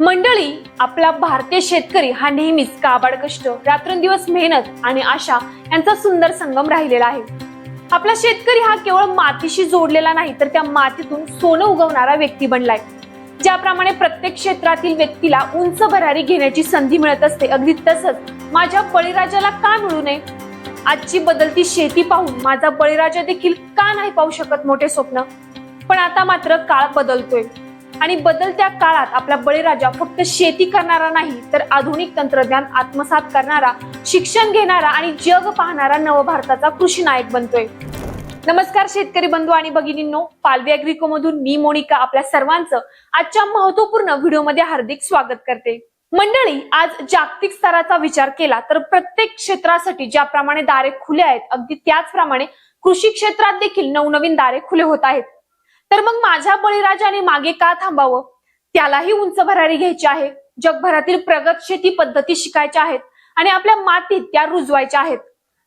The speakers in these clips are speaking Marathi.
मंडळी आपला भारतीय शेतकरी हा नेहमीच काबाड कष्ट रात्रंदिवस मेहनत आणि आशा यांचा सुंदर संगम राहिलेला आहे. आपला शेतकरी हा केवळ मातीशी जोडलेला नाही तर त्या मातीतून सोनं उगवणारा व्यक्ती बनलाय. ज्याप्रमाणे प्रत्येक क्षेत्रातील व्यक्तीला उंच भरारी घेण्याची संधी मिळत असते अगदी तसंच माझ्या बळीराजाला का मिळू नये? आजची बदलती शेती पाहून माझा बळीराजा देखील का नाही पाहू शकत मोठे स्वप्न? पण आता मात्र काळ बदलतोय. आणि बदलत्या काळात आपला बळीराजा फक्त शेती करणारा नाही तर आधुनिक तंत्रज्ञान आत्मसात करणारा शिक्षण घेणारा आणि जग पाहणारा नवभारताचा कृषी नायक बनतोय. नमस्कार शेतकरी बंधू आणि भगिनींनो पालवी अॅग्रिको मधून मी मोनिका आपल्या सर्वांचं आजच्या महत्त्वपूर्ण व्हिडिओमध्ये हार्दिक स्वागत करते. मंडळी आज जागतिक स्तराचा विचार केला तर प्रत्येक क्षेत्रासाठी ज्याप्रमाणे दारे खुले आहेत अगदी त्याचप्रमाणे कृषी क्षेत्रात देखील नवनवीन दारे खुले होत आहेत. तर मग माझ्या बळीराजाने मागे का थांबावं? त्यालाही उंच भरारी घ्यायची आहे. जगभरातील प्रगत शेती पद्धती शिकायच्या आहेत आणि आपल्या मातीत त्या रुजवायच्या आहेत.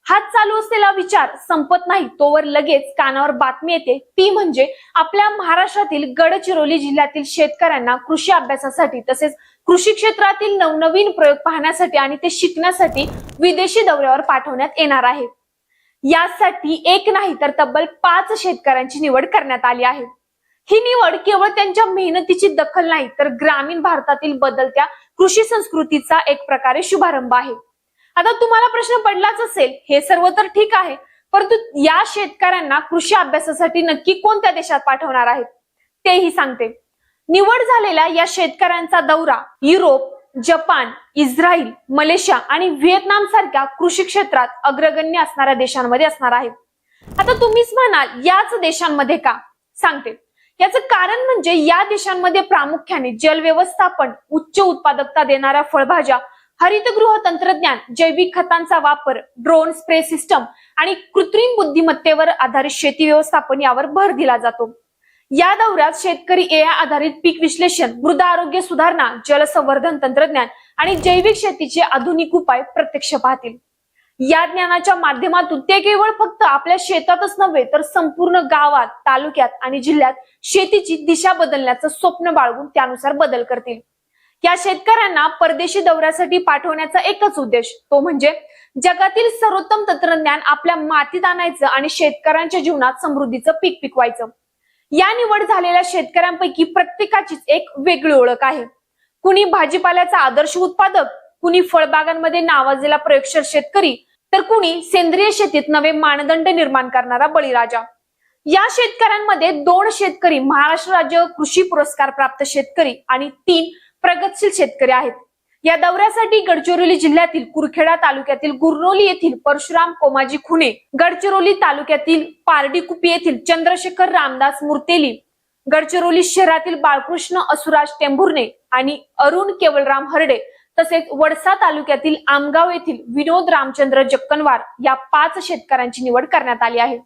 हात चालू असलेला विचार संपत नाही तोवर लगेच कानावर बातमी येते. ती म्हणजे आपल्या महाराष्ट्रातील गडचिरोली जिल्ह्यातील शेतकऱ्यांना कृषी अभ्यासासाठी तसेच कृषी क्षेत्रातील नवनवीन प्रयोग पाहण्यासाठी आणि ते शिकण्यासाठी विदेशी दौऱ्यावर पाठवण्यात येणार आहे. यासाठी एक नाही तर तब्बल पाच शेतकऱ्यांची निवड करण्यात आली आहे. ही निवड केवळ त्यांच्या मेहनतीची दखल नाही तर ग्रामीण भारतातील बदलत्या कृषी संस्कृतीचा एक प्रकारे शुभारंभ आहे. आता तुम्हाला प्रश्न पडलाच असेल हे सर्व तर ठीक आहे परंतु या शेतकऱ्यांना कृषी अभ्यासासाठी नक्की कोणत्या देशात पाठवणार आहेत? तेही सांगते. निवड झालेल्या या शेतकऱ्यांचा दौरा युरोप जपान इस्रायल मलेशिया आणि व्हिएतनाम सारख्या कृषी क्षेत्रात अग्रगण्य असणाऱ्या देशांमध्ये असणार आहे. आता तुम्हीच म्हणाल याच देशांमध्ये का? सांगते. याचं कारण म्हणजे या देशांमध्ये प्रामुख्याने जल व्यवस्थापन उच्च उत्पादकता देणाऱ्या फळभाज्या हरितगृह तंत्रज्ञान जैविक खतांचा वापर ड्रोन स्प्रे सिस्टम आणि कृत्रिम बुद्धिमत्तेवर आधारित शेती व्यवस्थापन यावर भर दिला जातो. या दौऱ्यात शेतकरी ए आधारित पीक विश्लेषण मृदा आरोग्य सुधारणा जलसंवर्धन तंत्रज्ञान आणि जैविक शेतीचे आधुनिक उपाय प्रत्यक्ष पाहतील. या ज्ञानाच्या माध्यमातून ते केवळ फक्त आपल्या शेतातच नव्हे तर संपूर्ण गावात तालुक्यात आणि जिल्ह्यात शेतीची दिशा बदलण्याचं स्वप्न बाळगून त्यानुसार बदल करतील. या शेतकऱ्यांना परदेशी दौऱ्यासाठी पाठवण्याचा एकच उद्देश तो म्हणजे जगातील सर्वोत्तम तंत्रज्ञान आपल्या मातीत आणायचं आणि शेतकऱ्यांच्या जीवनात समृद्धीचं पीक पिकवायचं. या निवड झालेल्या शेतकऱ्यांपैकी प्रत्येकाचीच एक वेगळी ओळख आहे. कुणी भाजीपाल्याचा आदर्श उत्पादक कुणी फळबागांमध्ये नावाजलेला प्रयोगशील शेतकरी तर कुणी सेंद्रिय शेतीत नवे मानदंड निर्माण करणारा बळीराजा. या शेतकऱ्यांमध्ये दोन शेतकरी महाराष्ट्र राज्य कृषी पुरस्कार प्राप्त शेतकरी आणि तीन प्रगतशील शेतकरी आहेत. या दौऱ्यासाठी गडचिरोली जिल्ह्यातील कुरखेडा तालुक्यातील गुरनोली येथील परशुराम कोमाजी खुणे गडचिरोली तालुक्यातील पारडीकुपी येथील चंद्रशेखर रामदास मुर्तेली गडचिरोली शहरातील बाळकृष्ण असुराज टेंभुर्णे आणि अरुण केवलराम हरडे तसेच वडसा तालुक्यातील आमगाव येथील विनोद रामचंद्र जक्कनवार या पाच शेतकऱ्यांची निवड करण्यात आली आहे.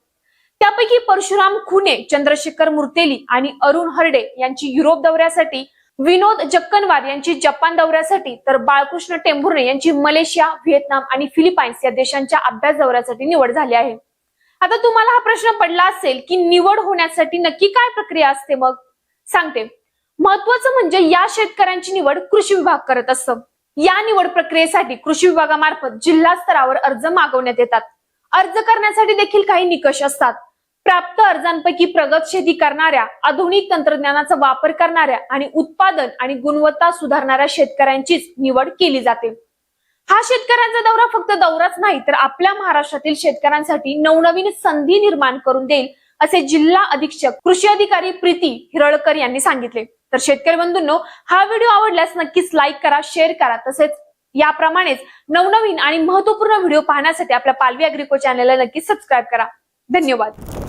त्यापैकी परशुराम खुने चंद्रशेखर मुर्तेली आणि अरुण हरडे यांची युरोप दौऱ्यासाठी विनोद जक्कनवार यांची जपान दौऱ्यासाठी तर बाळकृष्ण टेंभुर्णे यांची मलेशिया व्हिएतनाम आणि फिलिपाईन्स या देशांच्या अभ्यास दौऱ्यासाठी निवड झाली आहे. आता तुम्हाला हा प्रश्न पडला असेल की निवड होण्यासाठी नक्की काय प्रक्रिया असते मग? सांगते. महत्वाचं म्हणजे या शेतकऱ्यांची निवड कृषी विभाग करत असतं. या निवड प्रक्रियेसाठी कृषी विभागामार्फत जिल्हा स्तरावर अर्ज मागवण्यात येतात. अर्ज करण्यासाठी देखील काही निकष असतात. प्राप्त अर्जांपैकी प्रगत शेती करणाऱ्या आधुनिक तंत्रज्ञानाचा वापर करणाऱ्या आणि उत्पादन आणि गुणवत्ता सुधारणाऱ्या शेतकऱ्यांचीच निवड केली जाते. हा शेतकऱ्यांचा दौरा फक्त दौराच नाही तर आपल्या महाराष्ट्रातील शेतकऱ्यांसाठी नवनवीन संधी निर्माण करून देईल असे जिल्हा अधीक्षक कृषी अधिकारी प्रीती हिरळकर यांनी सांगितले. तर शेतकरी बंधूंनो हा व्हिडिओ आवडल्यास नक्कीच लाईक करा शेअर करा. तसेच याप्रमाणेच नवनवीन आणि महत्त्वपूर्ण व्हिडिओ पाहण्यासाठी आपल्या पालवी अग्रिको चॅनलला नक्की सबस्क्राईब करा. धन्यवाद.